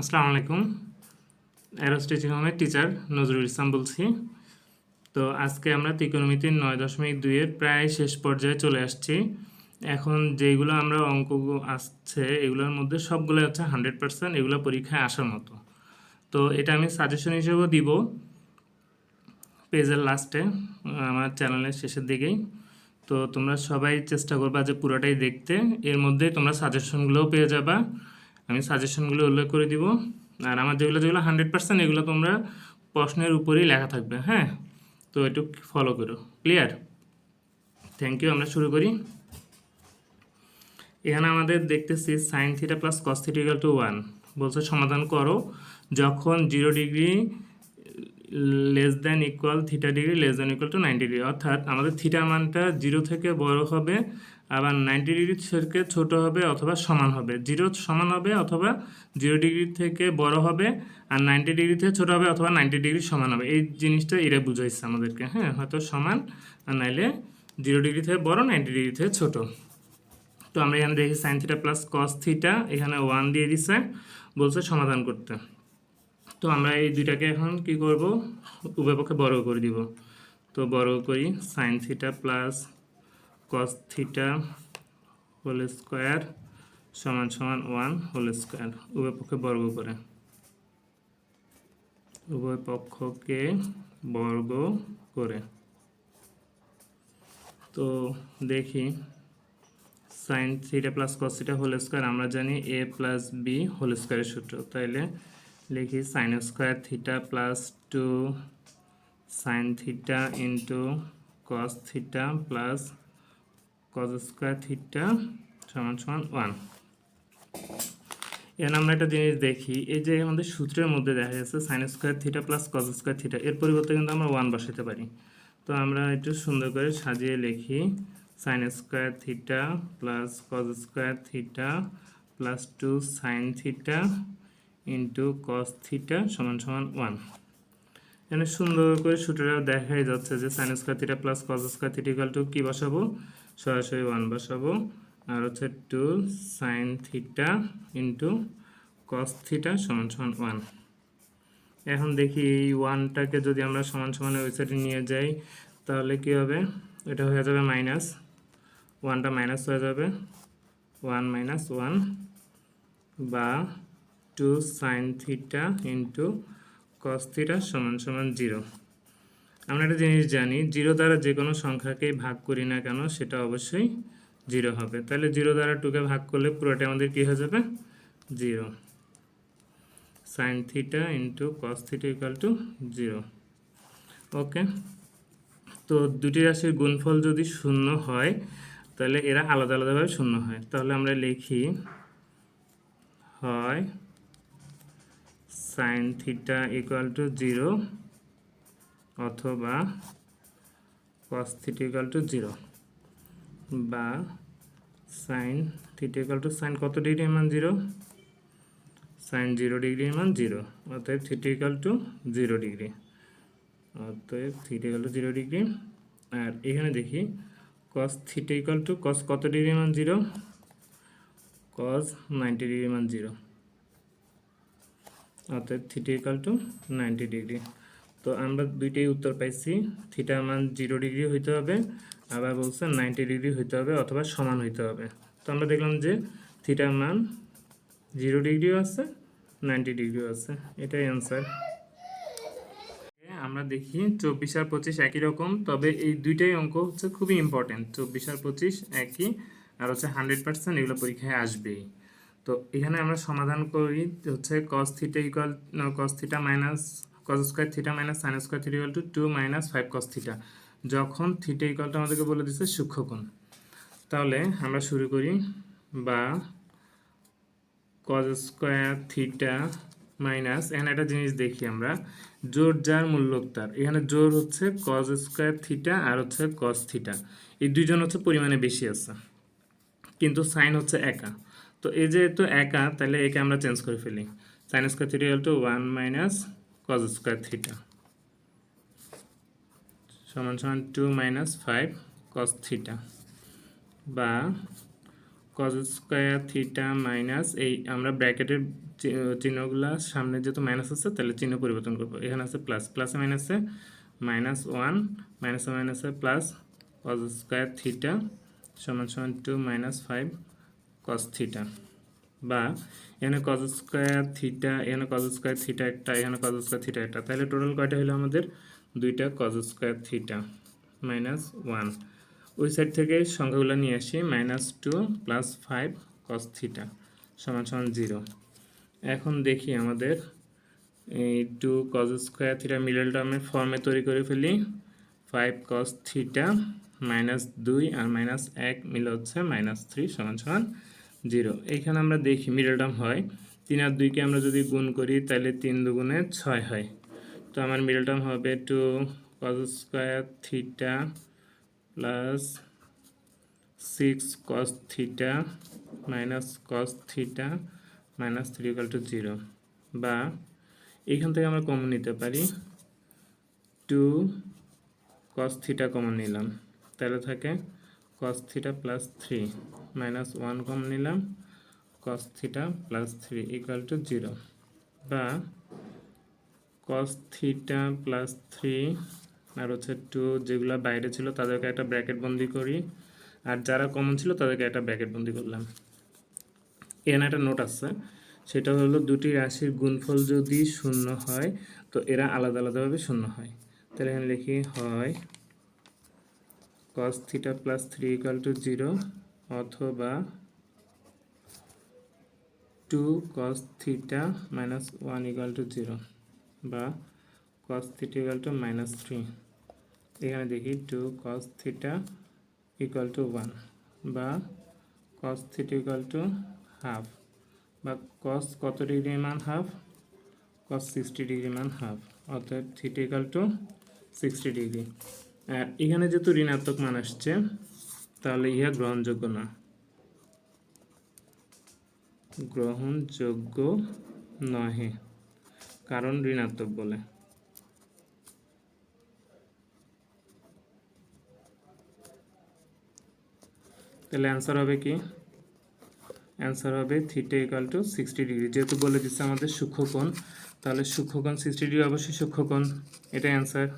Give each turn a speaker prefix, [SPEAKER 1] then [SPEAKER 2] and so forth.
[SPEAKER 1] আসসালামু আলাইকুম। অ্যারোস্টেচিং হোমের টিচার নজরুল ইসলাম বলছি। তো আজকে আমরা ত্রিকোণমিতির নয় দশমিক দুইয়ের প্রায় শেষ পর্যায়ে চলে আসছি। এখন যেগুলো আমরা অঙ্ক আসছে এগুলোর মধ্যে সবগুলো হচ্ছে হান্ড্রেড পার্সেন্ট, এগুলো পরীক্ষায় আসার মতো। তো এটা আমি সাজেশন হিসেবেও দিব পেজের লাস্টে আমার চ্যানেলের শেষের দিকেই। তো তোমরা সবাই চেষ্টা করবা যে পুরোটাই দেখতে। এর মধ্যে তোমরা সাজেশনগুলোও পেয়ে যাবা। আমি সাজেশনগুলো উল্লেখ করে দিব। আর আমার যেগুলো যেগুলো হান্ড্রেড পার্সেন্ট এগুলো তোমরা প্রশ্নের উপরেই লেখা থাকবে হ্যাঁ? তো একটু ফলো করো। ক্লিয়ার থ্যাংক ইউ আমরা শুরু করি। এখানে আমাদের দেখতেছি sine theta plus cos theta equal to one বলছে সমাধান করো। যখন zero degree less than equal theta degree less than equal to ninety degree অর্থাৎ আমাদের থিটা মানটা জিরো থেকে বড় হবে, আবার নাইনটি ডিগ্রি থেকে ছোট হবে অথবা সমান হবে। জিরো সমান হবে অথবা জিরো ডিগ্রি থেকে বড় হবে, আর নাইনটি ডিগ্রি থেকে ছোট হবে অথবা নাইনটি ডিগ্রি সমান হবে। এই জিনিসটা এরা বুঝাইছে আমাদেরকে হ্যাঁ? হয়তো সমান, আর নাইলে জিরো ডিগ্রি থেকে বড় নাইনটি ডিগ্রি থেকে ছোট। তো আমরা এখানে দেখি sine theta plus cos theta এখানে ওয়ান দিয়ে দিছে, বলছে সমাধান করতে। তো আমরা এই দুইটাকে এখন কি করব? উভয় পক্ষে বড় করে দিব। তো বড় করি sine theta plus cos theta whole square সমান সমান ওয়ান হোল স্কোয়ার উভয় পক্ষে বর্গ করে। উভয় পক্ষকে বর্গ করে। তো দেখি sine theta plus cos theta whole square আমরা জানি এ প্লাস বি হোল স্কোয়ারের সূত্র। তাইলে লিখি sine square theta plus two sine theta into cos theta plus cos square theta সমান সমান ওয়ান এখানে আমরা একটা জিনিস দেখি, এই যে আমাদের সূত্রের মধ্যে দেখা যাচ্ছে sine square theta plus cos square theta এর পরিবর্তে কিন্তু আমরা ওয়ান বসাতে পারি। তো আমরা একটু সুন্দর করে সাজিয়ে লিখি sine square theta plus cos square theta plus two sine theta into cos theta সমান সমান ওয়ান এখানে সুন্দর করে সূত্রটা দেখাই যাচ্ছে যে sine square theta plus cos square theta equal to কী বসাবো? সরাসরি ওয়ান বসাবো। আর হচ্ছে two sine theta into cos theta সমান সমান ওয়ান এখন দেখি এই ওয়ানটাকে যদি আমরা সমান সমানের ওই সাইডে নিয়ে যাই, তাহলে কি হবে? এটা হয়ে যাবে মাইনাস ওয়ানটা মাইনাস হয়ে যাবে। ওয়ান মাইনাস ওয়ান বা two sine theta into cos theta সমান সমান জিরো। আমরা একটা জিনিস জানি, জিরো দ্বারা যে কোনো সংখ্যাকেই ভাগ করি না কেন, সেটা অবশ্যই জিরো হবে। তাহলে জিরো দ্বারা টুকে ভাগ করলে পুরোটা আমাদের কী হয়ে যাবে? Zero. Sine theta into cos theta equal to zero. Okay? তো দুটি রাশির গুণফল যদি শূন্য হয়, তাহলে এরা আলাদা আলাদাভাবে শূন্য হয়। তাহলে আমরা লিখি, হয় sine theta equal to zero অথবা cos theta equal to zero বা sine theta equal to sine কত ডিগ্রি মান জিরো সাইন জিরো ডিগ্রি মান জিরো অতএব theta equal to zero degree, অতএব theta equal to zero degree, আর এখানে দেখি cos theta equal to cos কত ডিগ্রি মান জিরো কস নাইনটি ডিগ্রি মান জিরো অর্থাৎ theta equal to ninety degree তো আমরা দুইটাই উত্তর পাইছি। থিটার মান জিরো ডিগ্রি হইতে হবে, আবার বলছে নাইনটি ডিগ্রি হইতে হবে অথবা সমান হইতে হবে। তো আমরা দেখলাম যে থিটার মান জিরো ডিগ্রিও আছে নাইনটি ডিগ্রিও আছে। এটাই অ্যান্সার আমরা দেখি চব্বিশ আর পঁচিশ একই রকম, তবে এই দুইটাই অঙ্ক হচ্ছে খুবই ইম্পর্টেন্ট চব্বিশ আর পঁচিশ একই, আর হচ্ছে হান্ড্রেড পার্সেন্ট এগুলো পরীক্ষায় আসবেই। তো এখানে আমরা সমাধান করি হচ্ছে cos theta equal cos theta minus cos square theta minus sine square theta equal to two minus five cos theta যখন থিটা ইকুয়ালটা আমাদেরকে বলে দিচ্ছে সূক্ষ্মকোণ। তাহলে আমরা শুরু করি বা কস স্কোয়ার থিটা মাইনাস এখানে একটা জিনিস দেখি আমরা, জোর যার মূল্যক তার এখানে জোর হচ্ছে কস স্কোয়ার থিটা আর হচ্ছে কস থিটা এই দুইজন হচ্ছে পরিমাণে বেশি আছে। কিন্তু সাইন হচ্ছে একা। তো এই যেহেতু একা, তাহলে একে আমরা চেঞ্জ করে ফেলি। Sine square theta equal to one minus cos square theta সমান সমান two minus five cos theta বা কজ স্কোয়ার থিটা মাইনাস এই আমরা ব্র্যাকেটের চিহ্নগুলো সামনে যেহেতু মাইনাস আছে, তাহলে চিহ্ন পরিবর্তন করব। এখানে আছে প্লাস প্লাসে মাইনাসে মাইনাস ওয়ান মাইনাসে মাইনাসে প্লাস কজ স্কোয়ার থিটা সমান সমান two minus five cos theta বা এখানে কজ স্কোয়ার থিটা এখানে কজ স্কোয়ার থিটা একটা এখানে কজ স্কোয়ার থিটা একটা। তাহলে টোটাল কয়টা হলো আমাদের? দুইটা cos square theta minus one ওই সাইড থেকে সংখ্যাগুলো নিয়ে আসি minus two plus five cos theta সমান সমান জিরো এখন দেখি আমাদের এই two cos square theta middle টার্মের ফর্মে তৈরি করে ফেলি। ফাইভ কস থিটা মাইনাস দুই আর মাইনাস এক মিলে হচ্ছে মাইনাস থ্রি সমান সমান জিরো। এইখানে আমরা দেখি মিডল টার্ম হয়। তিন আর দুইকে আমরা যদি গুণ করি, তাহলে তিন দুগুণে ছয় হয়। তো আমার মিডল টার্ম হবে two cos square theta plus six cos theta minus cos theta minus three equal to zero বা এখান থেকে আমরা কমন নিতে পারি। টু কস থিটা কমন নিলাম। তাহলে থাকে cos theta plus three minus one common নিলাম cos theta plus three equal to zero বা কস থিটা প্লাস থ্রি আর হচ্ছে টু যেগুলো বাইরে ছিল তাদেরকে একটা ব্র্যাকেট বন্দি করি। আর যারা কমন ছিল তাদেরকে একটা ব্র্যাকেট বন্দি করলাম। এখানে একটা নোট আছে, সেটা হলো দুটি রাশির গুণফল যদি শূন্য হয়, তো এরা আলাদা আলাদাভাবে শূন্য হয়। তাহলে এখানে লিখি হয় cos theta plus three equal to zero অথবা two cos theta minus one equal to zero বা cos theta equal to minus three এখানে দেখি two cos theta equal to one বা cos theta equal to half বা cos কত degree মান half cos sixty degree মান half অর্থাৎ theta equal to sixty degree. আর এখানে যেহেতু ঋণাত্মক মান আসছে, তাহলে ইহা গ্রহণযোগ্য না। গ্রহণযোগ্য নহে, কারণ ঋণাত্মক বলে। তাহলে অ্যান্সার হবে কি? অ্যান্সার হবে theta equal to sixty degree যেহেতু বলে দিচ্ছে আমাদের সূক্ষ্মকোণ, তাহলে সূক্ষ্মকোণ সিক্সটি ডিগ্রি অবশ্যই সূক্ষ্মকোণ, এটাই অ্যান্সার